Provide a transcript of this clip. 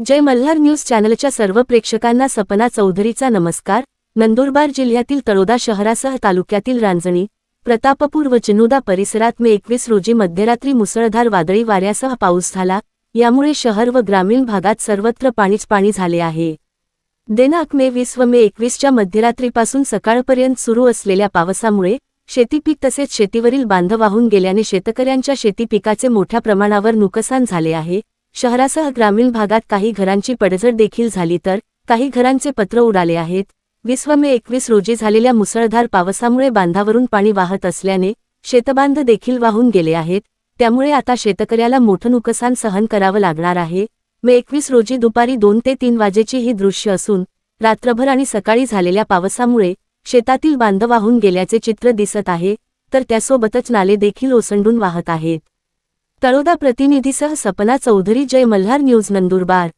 जय Malhar news चॅनलच्या सर्व प्रेक्षकांना सपना चौधरीचा नमस्कार. नंदुरबार जिल्ह्यातील तळोदा शहरासह तालुक्यातील रांजणी प्रतापपूर व चिनुदा परिसरात मे एकवीस रोजी मध्यरात्री मुसळधार वादळी वाऱ्यासह पाऊस झाला. यामुळे शहर व ग्रामीण भागात सर्वत्र पाणीच पाणी झाले आहे. देनाक मे वीस व मे एकवीसच्या मध्यरात्रीपासून सकाळपर्यंत सुरू असलेल्या पावसामुळे शेतीपीक तसेच शेतीवरील बांध वाहून गेल्याने शेतकऱ्यांच्या शेतीपिकाचे मोठ्या प्रमाणावर नुकसान झाले आहे. शहरासह ग्रामीण भागात काही घरांची पडझड देखील झाली तर काही घरांचे पत्र उडाले आहेत. वीस व मे एकवीस रोजी झालेल्या मुसळधार पावसामुळे बांधावरून पाणी वाहत असल्याने शेतबांध देखील वाहून गेले आहेत. त्यामुळे आता शेतकऱ्याला मोठं नुकसान सहन करावं लागणार आहे. मे एकवीस रोजी दुपारी दोन ते तीन वाजेची ही दृश्य असून रात्रभर आणि सकाळी झालेल्या पावसामुळे शेतातील बांध वाहून गेल्याचे चित्र दिसत आहे तर त्यासोबतच नाले देखील ओसंडून वाहत आहेत. तळोदा प्रतिनिधीसह सपना चौधरी जय मल्हार न्यूज नंदुरबार.